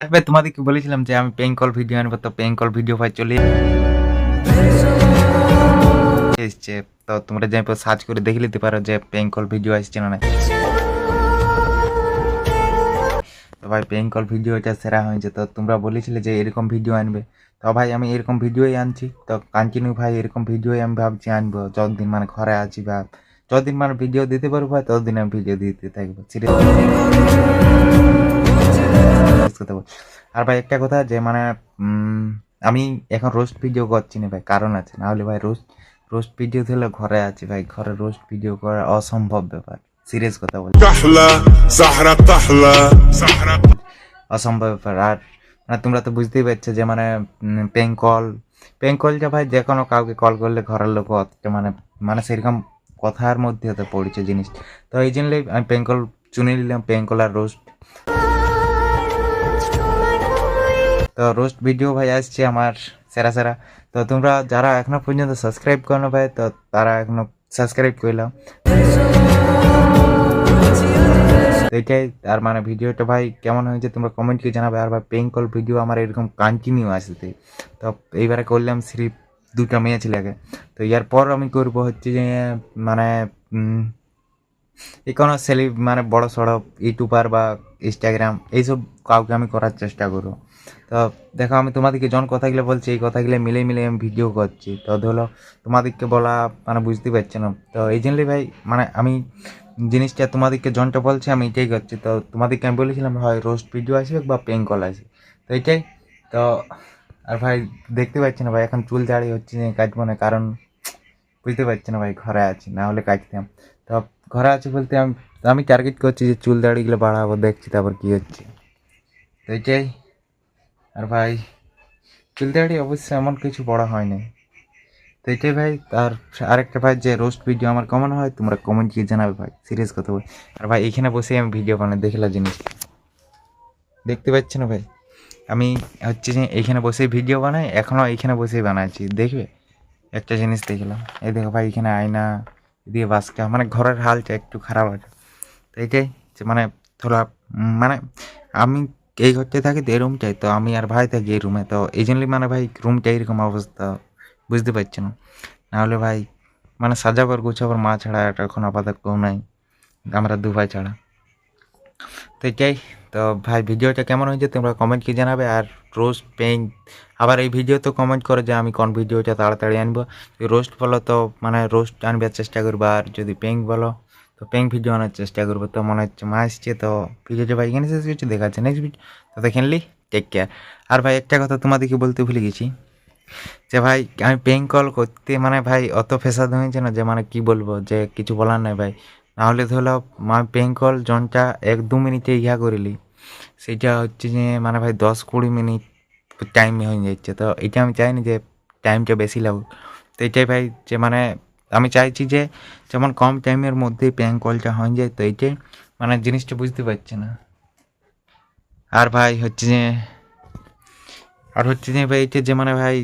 ভাই তোমাদেরকে বলেছিলাম যে আমি পেইং কল ভিডিও আনব, তো পেইং কল ভিডিও ভাই চলে এসছে। তো তোমরা যাই সার্চ করে দেখে নিতে পারো যে পেইং কল ভিডিও আসছে না তো ভাই পেইং কল ভিডিওটা সেরা হয়েছে। তো তোমরা বলেছিলে যে এরকম ভিডিও আনবে। তো ভাই, আমি এরকম ভিডিওই আনছি। তো কন্টিনিউ ভাই, এরকম ভিডিওই আমি ভাবছি আনব। যতদিন মানে ঘরে আছি বা যতদিন মানে ভিডিও দিতে পারব ভাই ততদিন আমি ভিডিও দিতে থাকব। আর ভাই একটা কথা যে মানে আমি এখন রোস্ট ভিডিও করছি না ভাই কারণ আছে। নাহলে ভাই রোস্ট রোস্ট ভিডিও দিলে ঘরে আছি ভাই। ঘরে রোস্ট ভিডিও করা অসম্ভব ব্যাপার। সিরিয়াস কথা বলছি। অসম্ভব ব্যাপার। আর মানে তোমরা তো বুঝতেই পারছ যে মানে প্যাং কল প্যাং কলটা ভাই যে কোনো কাউকে কল করলে ঘরের লোক অতটা মানে মানে সেরকম কথার মধ্যে হতে পড়েছে জিনিস তো এই জন্যই আমি প্যাং কল চুনে নিলাম প্যাং কল আর রোস্ট তো রোস্ট ভিডিও ভাই আসছে আমার সেরা সেরা। তো তোমরা যারা এখনও পর্যন্ত সাবস্ক্রাইব করো ভাই, তো তারা এখনও সাবস্ক্রাইব করলাম তো এটাই, আর মানে ভিডিওটা ভাই কেমন হয়েছে তোমরা কমেন্টকে জানাবে, আর ভাই পেইং কল ভিডিও আমার এরকম কন্টিনিউ আসতে তো এইবারে করলাম স্লিপ দুটা মেয়ে ছেলেকে তো ইয়ার পর আমি করব হচ্ছে যে মানে এই কোনো সেলি মানে বড় সড়ো ইউটিউবার বা ইনস্টাগ্রাম, এইসব কাউকে আমি করার চেষ্টা করব। তো দেখো, আমি তোমাদেরকে জন কথাগুলো বলছি, এই কথাগুলো মিলে মিলে আমি ভিডিও করছি। তো ধরো, তোমাদেরকে বলা মানে বুঝতে পারছি না। তো এই জন্যই ভাই মানে আমি জিনিসটা তোমাদেরকে জনটা বলছি, আমি এটাই করছি। তো তোমাদেরকে আমি বলেছিলাম, হয় রোস্ট ভিডিও আসবে বা পেং কল আসবে। তো এটাই। তো আর ভাই, দেখতে পাচ্ছি না ভাই, এখন চুল দাঁড়িয়ে হচ্ছে না কাটবো না, কারণ বুঝতে পারছি না ভাই, ঘরে আছি, না হলে কাটতাম। তো ঘরে আছি বলতে আমি আমি টার্গেট করছি যে চুল দাড়িগুলো বাড়াবো, দেখছি তারপর কী হচ্ছে। তো এটাই। আর ভাই, চুল দাড়ি অবশ্যই এমন কিছু বড় হয়নি তো এটাই ভাই, আর আরেকটা ভাই, যে রোস্ট ভিডিও আমার কমন হয়, তোমরা কমেন্ট গিয়ে জানাবে ভাই সিরিয়াস কথা বল। আর ভাই, এখানে বসে আমি ভিডিও বানাই দেখলাম জিনিস। দেখতে পাচ্ছ না ভাই? আমি হচ্ছে যে এইখানে বসে ভিডিও বানাই, এখনও এইখানে বসেই বানাচ্ছি, দেখবে? একটা জিনিস দেখলাম। এই দেখো ভাই, এখানে আয়না এদিকে বাসকে মানে ঘরের হালটা একটু খারাপ আছে তো এটাই যে মানে থোড়া মানে আমি এই ঘরটায় থাকি তো এই রুমটাই তো আমি আর ভাই থাকি এই রুমে তো এই জন্যই মানে ভাই রুমটা এরকম অবস্থা, বুঝতে পারছি না। নাহলে ভাই মানে সাজাবার গুছাবার মা ছাড়া এখন আপাতত কেউ নাই, আমরা দু ভাই ছাড়া। তো এটাই তো ভাই, ভিডিওটা কেমন হয়েছে তোমরা কমেন্ট কি জানাবে? আর রোস্ট পেইং আবার এই ভিডিও তো কমেন্ট করো যে আমি কোন ভিডিওটা তাড়াতাড়ি আনব। রোস্ট বলো তো মানে রোস্ট আনবার চেষ্টা করব, আর যদি পেইং বলো, তো পেইং ভিডিও আনার চেষ্টা করব। তো মনে হচ্ছে, মা আসছে, তো ভিডিওটা ভাই এখানে শেষ কিছু দেখাচ্ছে নেক্সট ভিডিও তো দেখেনলি টেক কেয়ার আর ভাই, একটা কথা তোমাদেরকে বলতে ভুলে গেছি, যে ভাই, আমি পেইং কল করতে মানে ভাই, অত ফেসাদ হয়েছে না যে মানে কি বলব, যে কিছু বলার নাই ভাই। নাহলে ধরো পেইং কল জনটা এক দু মিনিটে ইয়া করিলি। সেটা হচ্ছে যে মানে ভাই দশ কুড়ি মিনিট টাইম হয়ে যাচ্ছে। তো এটা আমি চাইনি যে টাইমটা বেশি লাগুক। তো এটাই ভাই যে মানে আমি চাইছি যে, যেমন কম টাইমের মধ্যেই পেইং কলটা হয়ে যায়, তো এইটাই মানে জিনিসটা বুঝতে পারছি না। আর ভাই হচ্ছে যে, আর হচ্ছে যে ভাই, এটা যে মানে ভাই,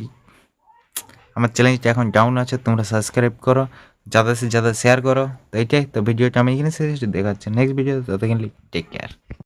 আমার চ্যালেঞ্জটা এখন ডাউন আছে, তোমরা সাবস্ক্রাইব করো। যাদা সে যাদা শেয়ার করো। তো এইটাই তো ভিডিওটা আমি এখানে শেষ দেখাচ্ছি নেক্সট ভিডিও ততক্ষণ টেক কেয়ার